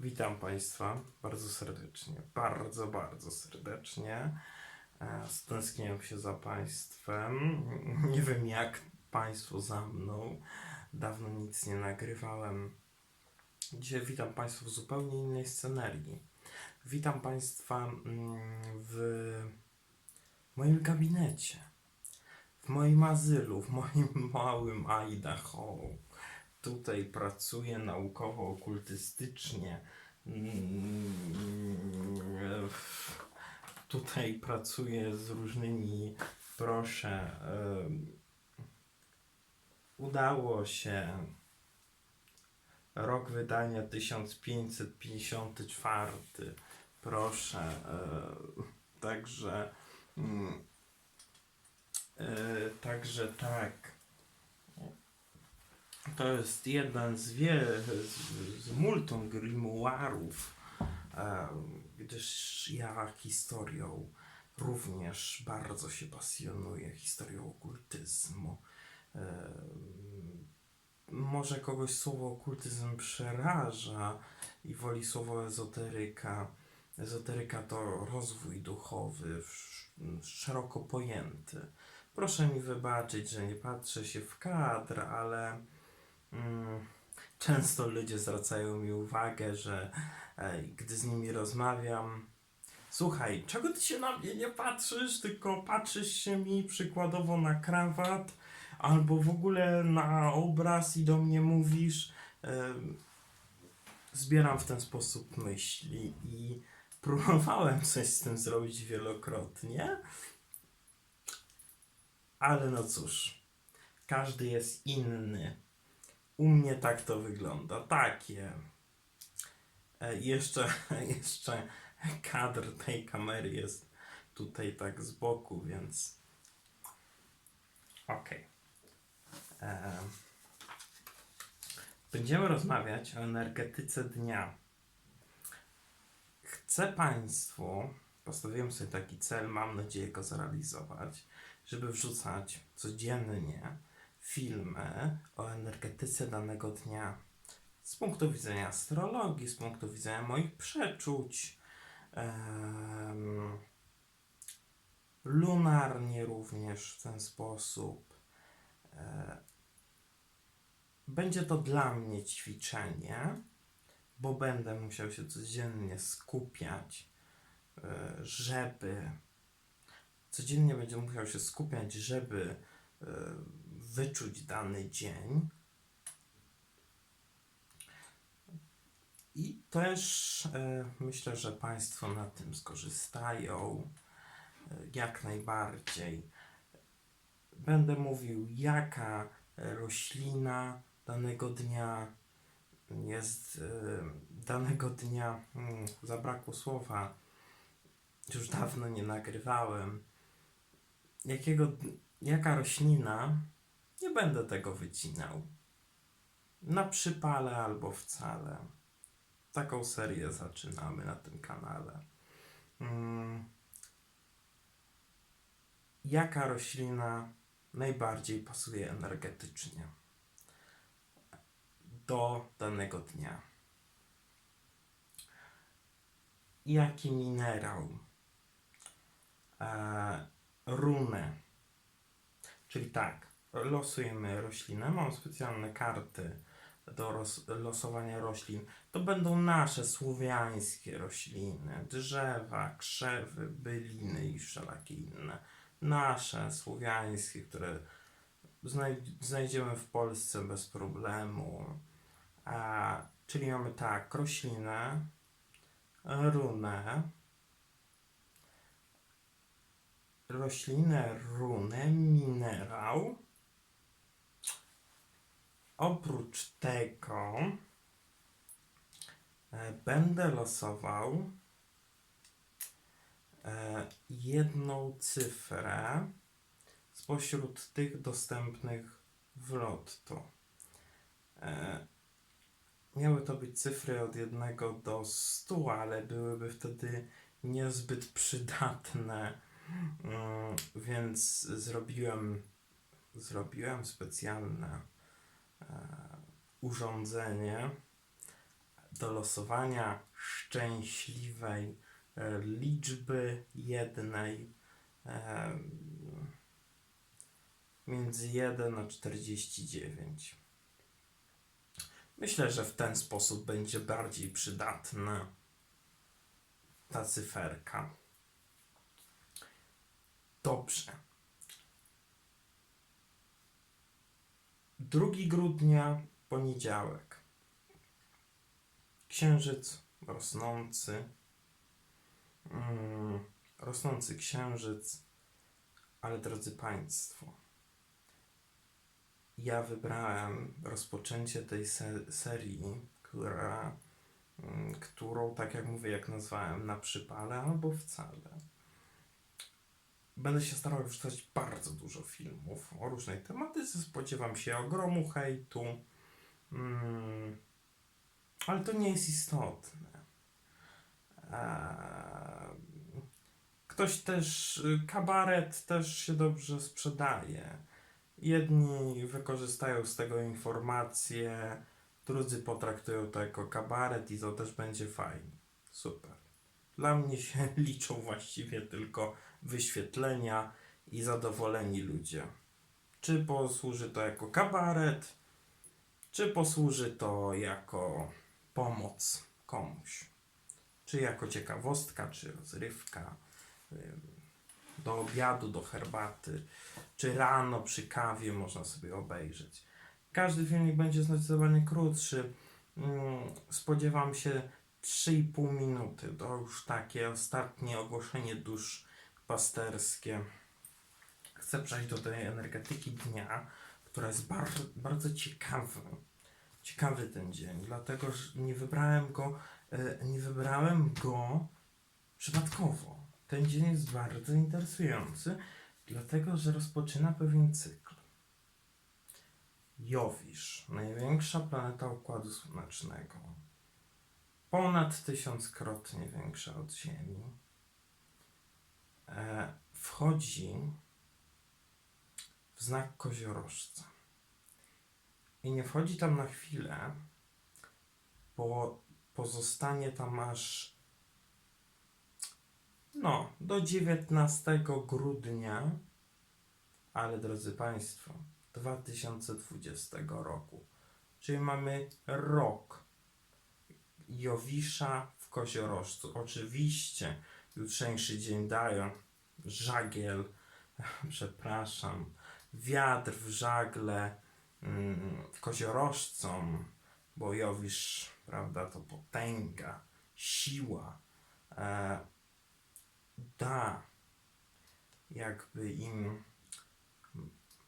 Witam Państwa bardzo serdecznie, bardzo, bardzo serdecznie. E, Stęskniłem się za Państwem. Nie wiem jak Państwo za mną. Dawno nic nie nagrywałem. Dzisiaj witam Państwa w zupełnie innej scenerii. Witam Państwa mm, w moim gabinecie, w moim azylu, w moim małym Idaho. Tutaj pracuję naukowo-okultystycznie. Mm, Tutaj pracuję z różnymi, proszę, udało się. Rok wydania 1554. Proszę. Także. Mm, e, także tak. To jest jeden z wie, z, z multum gdyż ja historią również bardzo się pasjonuję, historią okultyzmu. Może kogoś słowo okultyzm przeraża i woli słowo ezoteryka. Ezoteryka to rozwój duchowy, sz- szeroko pojęty. Proszę mi wybaczyć, że nie patrzę się w kadr, ale często ludzie zwracają mi uwagę, że e, gdy z nimi rozmawiam, słuchaj, czego ty się na mnie nie patrzysz, tylko patrzysz się mi przykładowo na krawat, albo w ogóle na obraz i do mnie mówisz. Em, Zbieram w ten sposób myśli i próbowałem coś z tym zrobić wielokrotnie. Ale no cóż, każdy jest inny. U mnie tak to wygląda. Takie. E, jeszcze, jeszcze kadr tej kamery jest tutaj tak z boku, więc. Okej. E, Będziemy rozmawiać o energetyce dnia. Chcę Państwu, postawiłem sobie taki cel, mam nadzieję go zrealizować, żeby wrzucać codziennie filmy o energetyce danego dnia. Z punktu widzenia astrologii, z punktu widzenia moich przeczuć, em, lunarnie również w ten sposób. E, będzie to dla mnie ćwiczenie, bo będę musiał się codziennie skupiać, e, żeby codziennie będzie musiał się skupiać, żeby e, wyczuć dany dzień. I też e, myślę, że Państwo na tym skorzystają e, jak najbardziej. Będę mówił, jaka roślina danego dnia jest e, danego dnia, hmm, zabrakło słowa, już dawno nie nagrywałem. Jakiego, jaka roślina, będę tego wycinał. Na przypale albo wcale. Taką serię zaczynamy na tym kanale. Mm. Jaka roślina najbardziej pasuje energetycznie do danego dnia? Jaki minerał? E, runę. Czyli tak, losujemy roślinę. Mam specjalne karty do losowania roślin. To będą nasze słowiańskie rośliny, drzewa, krzewy, byliny i wszelakie inne. Nasze słowiańskie, które znaj- znajdziemy w Polsce bez problemu. A, czyli mamy tak, roślinę, runę, roślinę, runę, minerał. Oprócz tego e, będę losował e, jedną cyfrę spośród tych dostępnych w lotto. E, miały to być cyfry od 1 do 100, ale byłyby wtedy niezbyt przydatne, mm, więc zrobiłem, zrobiłem specjalne urządzenie do losowania szczęśliwej e, liczby jednej e, między 1 a 49. Myślę, że w ten sposób będzie bardziej przydatna ta cyferka. Dobrze. 2 grudnia, poniedziałek. Księżyc rosnący. Mm, rosnący księżyc. Ale drodzy Państwo, ja wybrałem rozpoczęcie tej se- serii, która, mm, którą, tak jak mówię, jak nazwałem, na przypale albo wcale. Będę się starał wrzucać bardzo dużo filmów o różnej tematyce. Spodziewam się ogromu hejtu. Mm, ale to nie jest istotne. Eee, ktoś też, kabaret też się dobrze sprzedaje. Jedni wykorzystają z tego informacje, drudzy potraktują to jako kabaret i to też będzie fajnie. Super. Dla mnie się liczą właściwie tylko wyświetlenia i zadowoleni ludzie. Czy posłuży to jako kabaret, czy posłuży to jako pomoc komuś. Czy jako ciekawostka, czy rozrywka. Do obiadu, do herbaty, czy rano przy kawie można sobie obejrzeć. Każdy filmik będzie zdecydowanie krótszy. Mm, Spodziewam się 3,5 minuty. To już takie ostatnie ogłoszenie dusz pasterskie. Chcę przejść do tej energetyki dnia, która jest bar bardzo ciekawy. Ciekawy ten dzień, dlatego że nie wybrałem go, e, nie wybrałem go przypadkowo. Ten dzień jest bardzo interesujący, dlatego że rozpoczyna pewien cykl. Jowisz, największa planeta Układu Słonecznego, ponad tysiąckrotnie większa od Ziemi, wchodzi w znak koziorożca. I nie wchodzi tam na chwilę, bo pozostanie tam aż no, do 19 grudnia, ale drodzy Państwo, 2020 roku. Czyli mamy rok Jowisza w koziorożcu. Oczywiście jutrzejszy dzień dają. Żagiel, przepraszam, wiatr w żagle mm, koziorożcom, bo Jowisz, prawda, to potęga, siła, e, da jakby im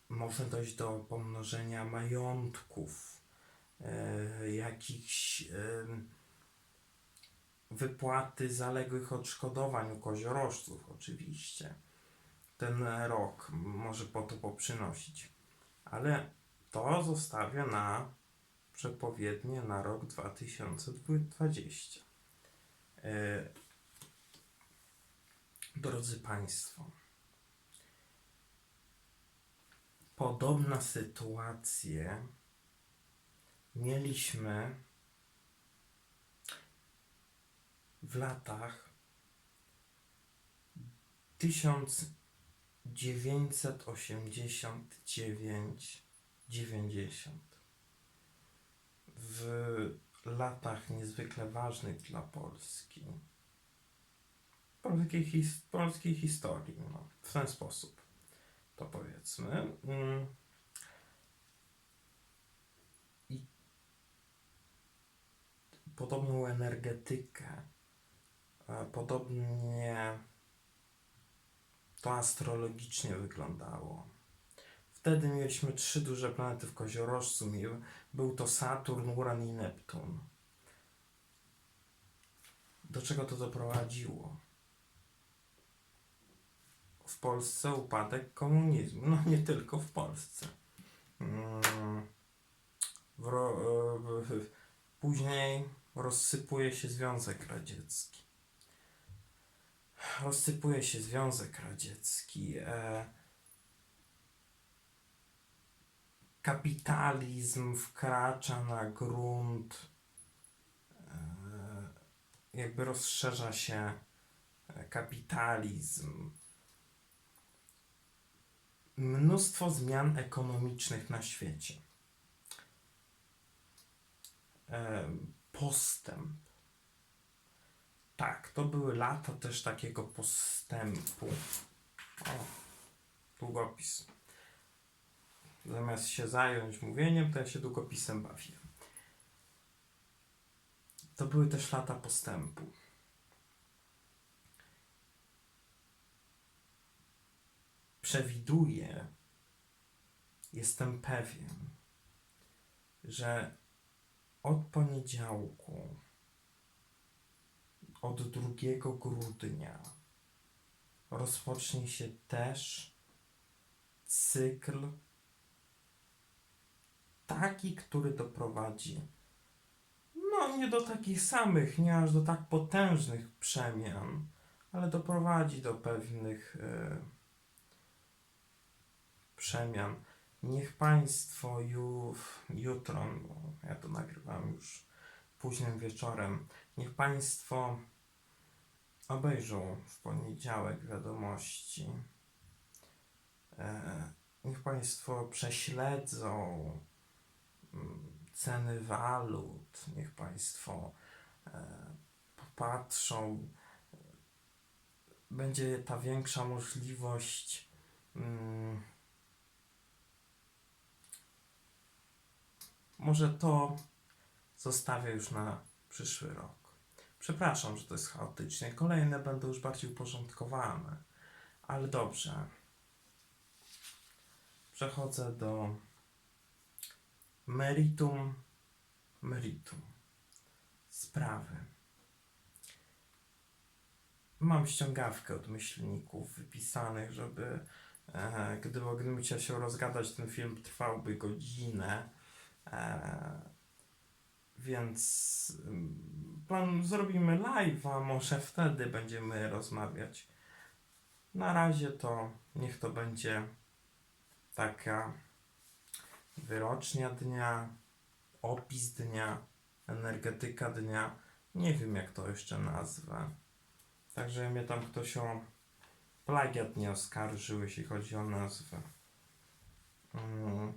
może dojść do pomnożenia majątków, e, jakichś em, wypłaty zaległych odszkodowań u koziorożców oczywiście. Ten rok może po to poprzynosić. Ale to zostawię na przepowiednie na rok 2020. E, Drodzy Państwo, podobna sytuację mieliśmy w latach 1989-90. W latach niezwykle ważnych dla Polski polskiej, his, polskiej historii. No, w ten sposób to powiedzmy. Mm. I podobną energetykę, podobnie to astrologicznie wyglądało. Wtedy mieliśmy trzy duże planety w koziorożcu. Był to Saturn, Uran i Neptun. Do czego to doprowadziło? w Polsce upadek komunizmu. No nie tylko w Polsce. Mm, w, później rozsypuje się Związek Radziecki. Rozsypuje się Związek Radziecki. E, kapitalizm wkracza na grunt jakby rozszerza się e, kapitalizm. Mnóstwo zmian ekonomicznych na świecie. E, Postęp. Tak, to były lata też takiego postępu. O, długopis. Zamiast się zająć mówieniem, to ja się długopisem bawię. To były też lata postępu. Przewiduję, jestem pewien, że od poniedziałku, od 2 grudnia rozpocznie się też cykl taki, który doprowadzi no nie do takich samych, nie aż do tak potężnych przemian, ale doprowadzi do pewnych e, przemian. Niech Państwo ju, jutro, bo ja to nagrywam już późnym wieczorem, niech Państwo obejrzą w poniedziałek wiadomości. E, niech Państwo prześledzą mm, ceny walut, niech Państwo e, popatrzą. Będzie ta większa możliwość. Mm, może to zostawię już na przyszły rok. Przepraszam, że to jest chaotycznie. Kolejne będą już bardziej uporządkowane. Ale dobrze. Przechodzę do meritum, meritum sprawy. Mam ściągawkę od myślników wypisanych, żeby e, gdyby, gdybym chciał się rozgadać, ten film trwałby godzinę. E, więc mm, plan, zrobimy live, a może wtedy będziemy rozmawiać. Na razie to niech to będzie taka wyrocznia dnia, opis dnia, energetyka dnia. Nie wiem, jak to jeszcze nazwę. Także mnie tam ktoś o plagiat nie oskarżył, jeśli chodzi o nazwę. Mm.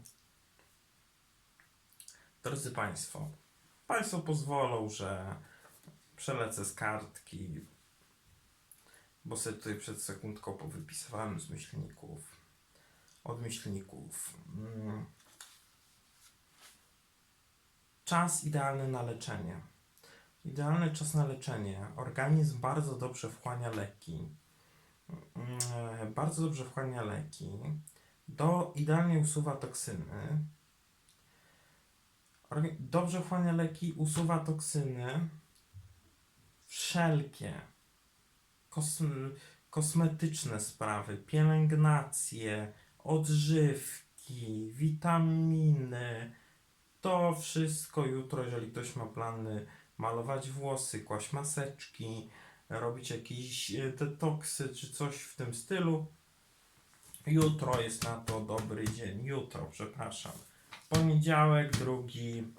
Drodzy Państwo, Państwo pozwolą, że przelecę z kartki, bo sobie tutaj przed sekundką powypisywałem z myślników. Od myślników. Mm. Czas idealny na leczenie. Idealny czas na leczenie. Organizm bardzo dobrze wchłania leki. Mm, Bardzo dobrze wchłania leki. Do, idealnie usuwa toksyny. Dobrze wchłania leki, usuwa toksyny. Wszelkie kosm- kosmetyczne sprawy, pielęgnacje, odżywki, witaminy. To wszystko jutro, jeżeli ktoś ma plany malować włosy, kłaść maseczki, robić jakieś detoksy czy coś w tym stylu. Jutro jest na to dobry dzień. Jutro, przepraszam. Poniedziałek, drugi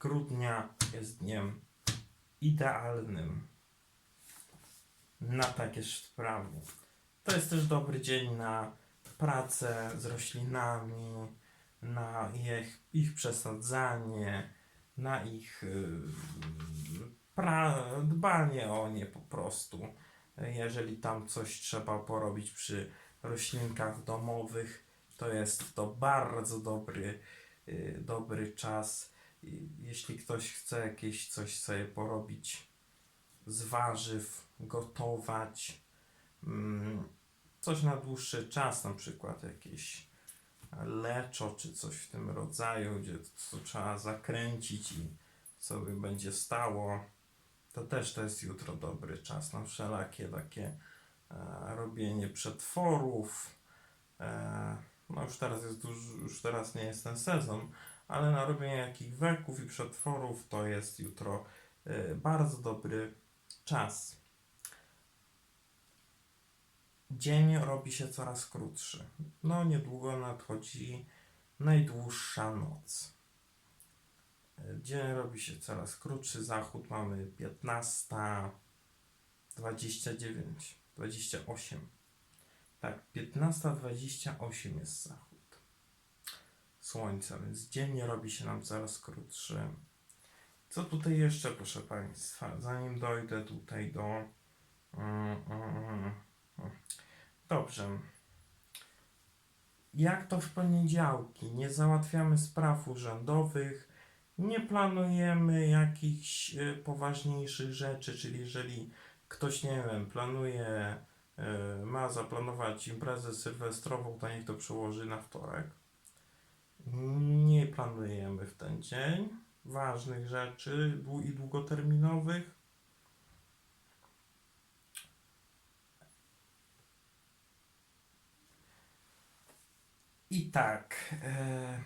grudnia jest dniem idealnym na takie sprawy. To jest też dobry dzień na pracę z roślinami, na ich, ich przesadzanie, na ich y, pra, dbanie o nie po prostu. Jeżeli tam coś trzeba porobić przy roślinkach domowych, to jest to bardzo dobry, y, dobry czas. Jeśli ktoś chce jakieś coś sobie porobić z warzyw, gotować, mm, coś na dłuższy czas, na przykład jakieś leczo czy coś w tym rodzaju, gdzie to trzeba zakręcić i sobie będzie stało, to też to jest jutro dobry czas na wszelakie takie e, robienie przetworów. E, no już teraz jest już teraz nie jest ten sezon, ale na robienie jakich weków i przetworów to jest jutro e, bardzo dobry czas. Dzień robi się coraz krótszy. No, niedługo nadchodzi najdłuższa noc. Dzień robi się coraz krótszy. Zachód mamy 15, 29, 28. Tak, 15.28 jest zachód słońca, więc dzień robi się nam coraz krótszy. Co tutaj jeszcze, proszę Państwa, zanim dojdę tutaj do. Dobrze. Jak to w poniedziałki? Nie załatwiamy spraw urzędowych, nie planujemy jakichś e, poważniejszych rzeczy, czyli jeżeli ktoś, nie wiem, planuje, ma zaplanować imprezę sylwestrową, to niech to przełoży na wtorek. Nie planujemy w ten dzień ważnych rzeczy i długoterminowych. I tak. E,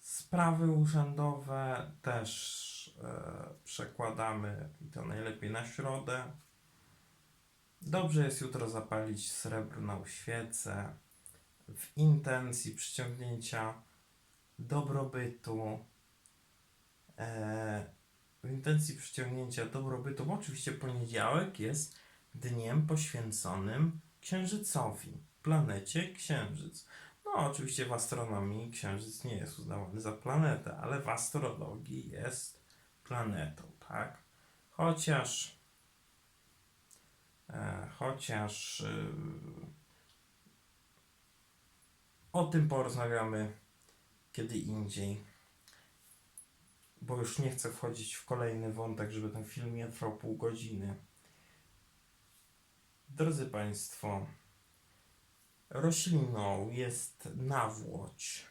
sprawy urzędowe też e, przekładamy i to najlepiej na środę. Dobrze jest jutro zapalić srebrną świecę w intencji przyciągnięcia dobrobytu. E, w intencji przyciągnięcia dobrobytu, bo oczywiście poniedziałek jest dniem poświęconym Księżycowi, planecie Księżyc. No, oczywiście w astronomii Księżyc nie jest uznawany za planetę, ale w astrologii jest planetą, tak? Chociaż, chociaż y, o tym porozmawiamy kiedy indziej, bo już nie chcę wchodzić w kolejny wątek, żeby ten film nie trwał pół godziny. Drodzy Państwo, rośliną jest nawłoć.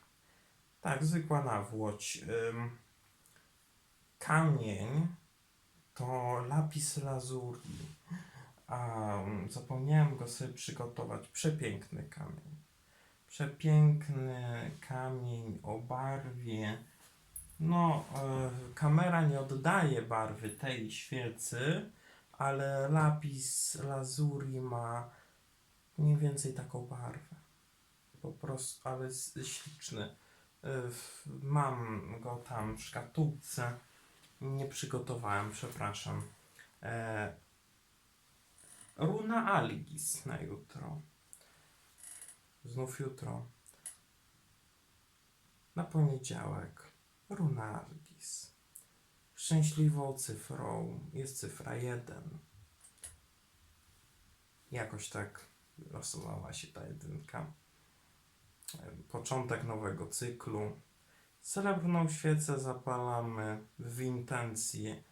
Tak, zwykła nawłoć. Kamień to lapis lazuli. A mm, zapomniałem go sobie przygotować. Przepiękny kamień. Przepiękny kamień o barwie. No, e, kamera nie oddaje barwy tej świecy, ale lapis lazuli ma mniej więcej taką barwę. Po prostu, ale s- śliczny. W- Mam go tam w szkatułce. Nie przygotowałem, przepraszam. E, runa Algis na jutro. Znów jutro. Na poniedziałek. Runa Algis. Szczęśliwą cyfrą jest cyfra 1. Jakoś tak losowała się ta jedynka. Początek nowego cyklu. Srebrną świecę zapalamy w intencji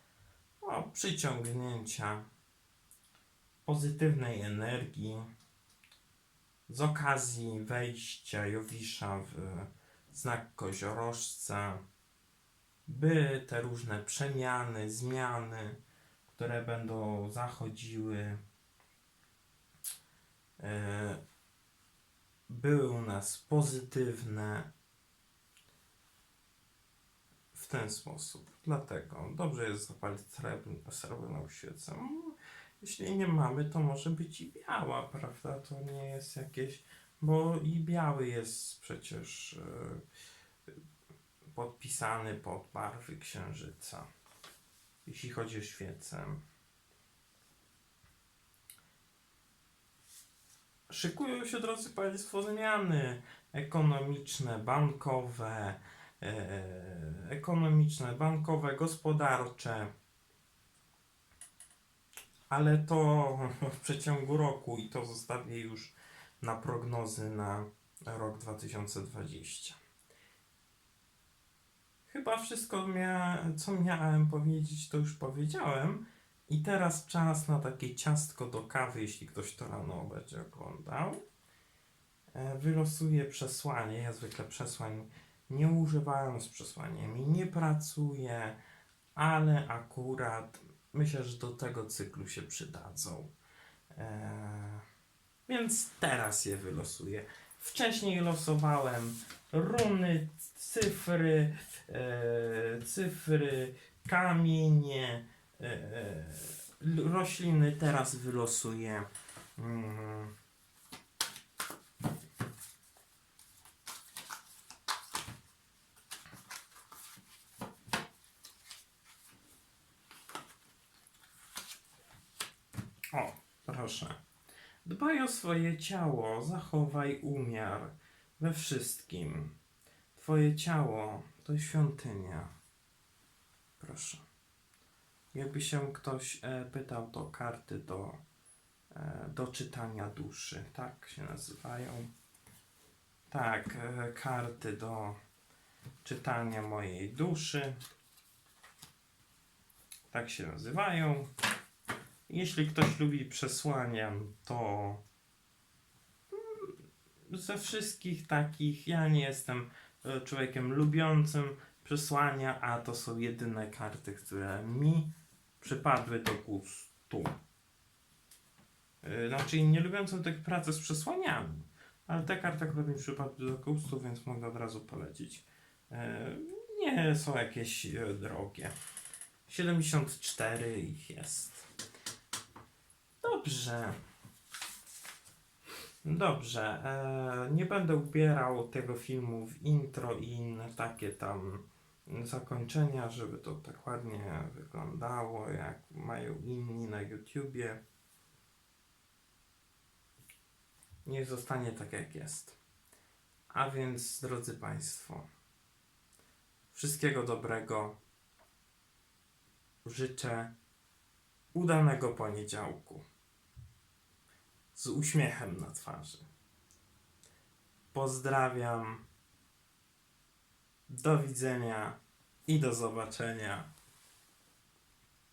no, przyciągnięcia pozytywnej energii z okazji wejścia Jowisza w znak koziorożca, by te różne przemiany, zmiany, które będą zachodziły, e, były u nas pozytywne w ten sposób. Dlatego dobrze jest zapalić srebrn- srebrną świecę. Jeśli nie mamy, to może być i biała, prawda? To nie jest jakieś. Bo i biały jest przecież e, podpisany pod barwy księżyca. Jeśli chodzi o świecę. Szykują się, drodzy Państwo, zmiany ekonomiczne, bankowe, e, ekonomiczne, bankowe, gospodarcze. Ale to w przeciągu roku i to zostawię już na prognozy na rok 2020. Chyba wszystko, co miałem powiedzieć, to już powiedziałem. I teraz czas na takie ciastko do kawy, jeśli ktoś to rano będzie oglądał. E, Wylosuję przesłanie. Ja zwykle przesłań nie używałem z przesłaniami, nie pracuję, ale akurat myślę, że do tego cyklu się przydadzą. E, więc teraz je wylosuję. Wcześniej losowałem runy, cyfry, e, cyfry, kamienie, e, e, rośliny. Teraz wylosuję. Mm, Proszę. Dbaj o swoje ciało, zachowaj umiar we wszystkim. Twoje ciało to świątynia. Proszę. Jakby się ktoś e, pytał, to karty do, e, do czytania duszy, tak się nazywają. Tak, e, karty do czytania mojej duszy. Tak się nazywają. Jeśli ktoś lubi przesłania, to ze wszystkich takich, ja nie jestem e, człowiekiem lubiącym przesłania, a to są jedyne karty, które mi przypadły do gustu. E, Znaczy nie lubiącym tych pracy z przesłaniami, ale te karty akurat mi przypadły do gustu, więc mogę od razu polecić. E, Nie są jakieś drogie. 74 ich jest. Dobrze. Dobrze. E, nie będę ubierał tego filmu w intro i inne takie tam zakończenia, żeby to tak ładnie wyglądało, jak mają inni na YouTubie. Niech zostanie tak, jak jest. A więc, drodzy Państwo, wszystkiego dobrego. Życzę udanego poniedziałku. Z uśmiechem na twarzy. Pozdrawiam. Do widzenia i do zobaczenia.